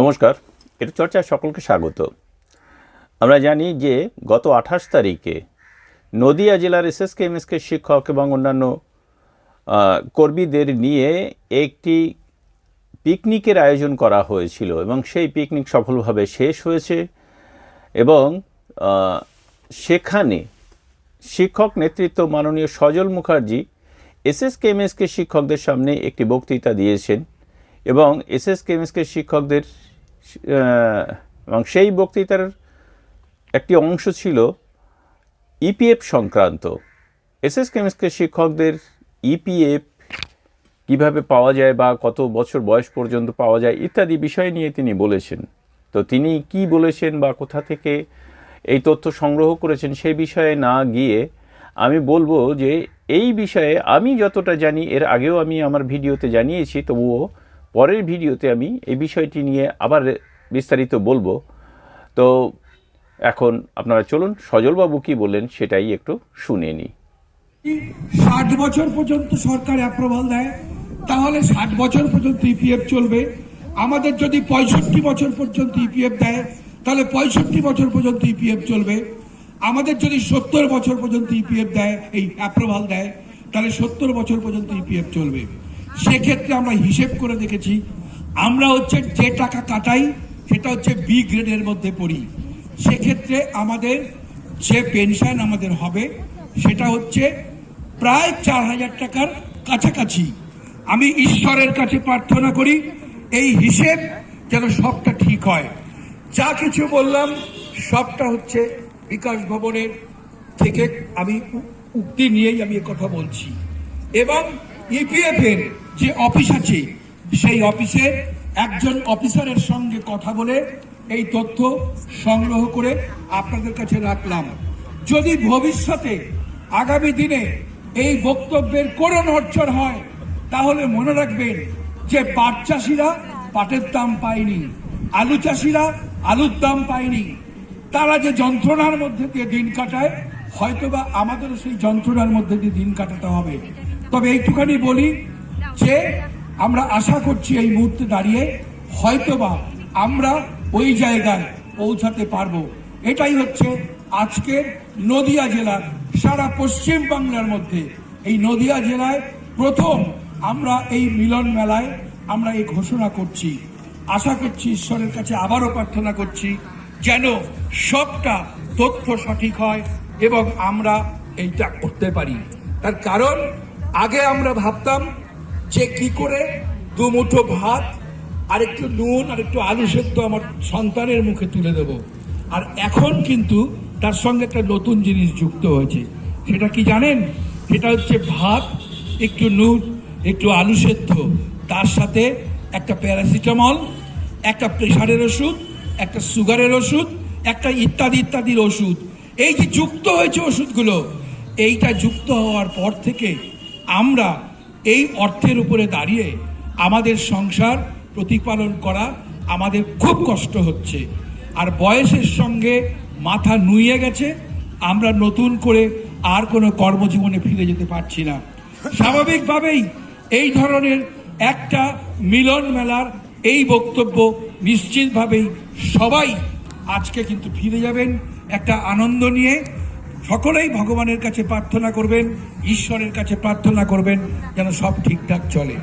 নমস্কার, এটা চর্চায় সকলকে স্বাগত। আমরা জানি যে গত আঠাশ তারিখে নদিয়া জেলার এসএসকে, এমএসকে শিক্ষক এবং অন্যান্য কর্মীদের নিয়ে একটি পিকনিকের আয়োজন করা হয়েছিল এবং সেই পিকনিক সফলভাবে শেষ হয়েছে এবং সেখানে শিক্ষক নেতৃত্ব মাননীয় Sajal Mukherjee S SSK, MSK শিক্ষকদের সামনে একটি বক্তৃতা দিয়েছেন। এবং এসএসকে এমএসকে শিক্ষকদের এবং সেই বক্তৃতার একটি অংশ ছিল ইপিএফ সংক্রান্ত। এসএস কেমিস্ট্রি শিক্ষকদের ইপিএফ কীভাবে পাওয়া যায় বা কত বছর বয়স পর্যন্ত পাওয়া যায় ইত্যাদি বিষয় নিয়ে তিনি বলেছেন। তো তিনি কি বলেছেন বা কোথা থেকে এই তথ্য সংগ্রহ করেছেন সেই বিষয়ে না গিয়ে আমি বলব যে এই বিষয়ে আমি যতটা জানি, এর আগেও আমি আমার ভিডিওতে জানিয়েছি, তবুও পরের ভিডিওতে আমি এই বিষয়টি নিয়ে আবার বিস্তারিত বলব। তো এখন আপনারা চলুন, সজলবাবু কি বললেন সেটাই একটু শুনে নিই। ষাট বছর পর্যন্ত সরকার অ্যাপ্রুভাল দেয়, তাহলে ষাট বছর পর্যন্ত ইপিএফ চলবে। আমাদের যদি পঁয়ষট্টি বছর পর্যন্ত ইপিএফ দেয়, তাহলে পঁয়ষট্টি বছর পর্যন্ত ইপিএফ চলবে। আমাদের যদি সত্তর বছর পর্যন্ত ইপিএফ দেয়, এই অ্যাপ্রুভাল দেয়, তাহলে সত্তর বছর পর্যন্ত ইপিএফ চলবে। সেক্ষেত্রে আমরা হিসেব করে দেখেছি, আমরা হচ্ছে যে টাকা কাটাই, সেটা হচ্ছে বি গ্রেডের মধ্যে পড়ি। সেক্ষেত্রে আমাদের যে পেনশন আমাদের হবে, সেটা হচ্ছে প্রায় চার হাজার টাকার কাছাকাছি। আমি ঈশ্বরের কাছে প্রার্থনা করি, এই হিসেব যেন সবটা ঠিক হয়। যা কিছু বললাম, সবটা হচ্ছে বিকাশ ভবনের থেকে আমি উক্তি নিয়েই আমি কথা বলছি। এবং ইপিএফ এর যে অফিস আছে, সেই অফিসের একজন অফিসারের সঙ্গে কথা বলে এই তথ্য সংগ্রহ করে আপনাদের কাছে রাখলাম। যদি ভবিষ্যতে আগামী দিনে এই বক্তব্যের কোনো নড়চড় হয়, তাহলে মনে রাখবেন যে পাট চাষিরা পাটের দাম পায়নি, আলু চাষিরা আলুর দাম পায়নি। তারা যে যন্ত্রণার মধ্যে দিয়ে দিন কাটায়, হয়তোবা আমাদেরও সেই যন্ত্রণার মধ্যে দিয়ে দিন কাটাতে হবে। তবে এইটুখানি বলি যে আমরা আশা করছি এই মুহূর্তে দাঁড়িয়ে হয়তোবা আমরা ওই জায়গায় পৌঁছাতে পারব। এটাই হচ্ছে আজকের নদিয়া জেলার সারা পশ্চিম বাংলার মধ্যে। এই নদিয়া জেলায় প্রথম আমরা এই মিলন মেলায় আমরা এই ঘোষণা করছি। আশা করছি ঈশ্বরের কাছে আবারও প্রার্থনা করছি যেন সবটা তথ্য সঠিক হয় এবং আমরা এইটা করতে পারি। তার কারণ আগে আমরা ভাবতাম যে কি করে দুমুঠো ভাত আর একটু নুন আর একটু আলু সেদ্ধ আমার সন্তানের মুখে তুলে দেব। আর এখন কিন্তু তার সঙ্গে একটা নতুন জিনিস যুক্ত হয়েছে। সেটা কি জানেন? সেটা হচ্ছে ভাত, একটু নুন, একটু আলু সেদ্ধ। তার সাথে একটা প্যারাসিটামল, একটা প্রেশারের ওষুধ, একটা সুগারের ওষুধ, একটা ইত্যাদি ইত্যাদির ওষুধ। এই যে যুক্ত হয়েছে ওষুধগুলো, এইটা যুক্ত হওয়ার পর থেকে আমরা এই অর্থের উপরে দাঁড়িয়ে আমাদের সংসার প্রতিপালন করা আমাদের খুব কষ্ট হচ্ছে। আর বয়সের সঙ্গে মাথা নুয়ে গেছে, আমরা নতুন করে আর কোনো কর্মজীবনে ফিরে যেতে পারছি না। স্বাভাবিকভাবেই এই ধরনের একটা মিলন মেলার এই বক্তব্য নিশ্চিতভাবেই সবাই আজকে কিন্তু ফিরে যাবেন, একটা আনন্দ নিয়ে সকলেই ভগবানের কাছে প্রার্থনা করবেন ঈশ্বরের কাছে প্রার্থনা করবেন যেন সব ঠিকঠাক চলে।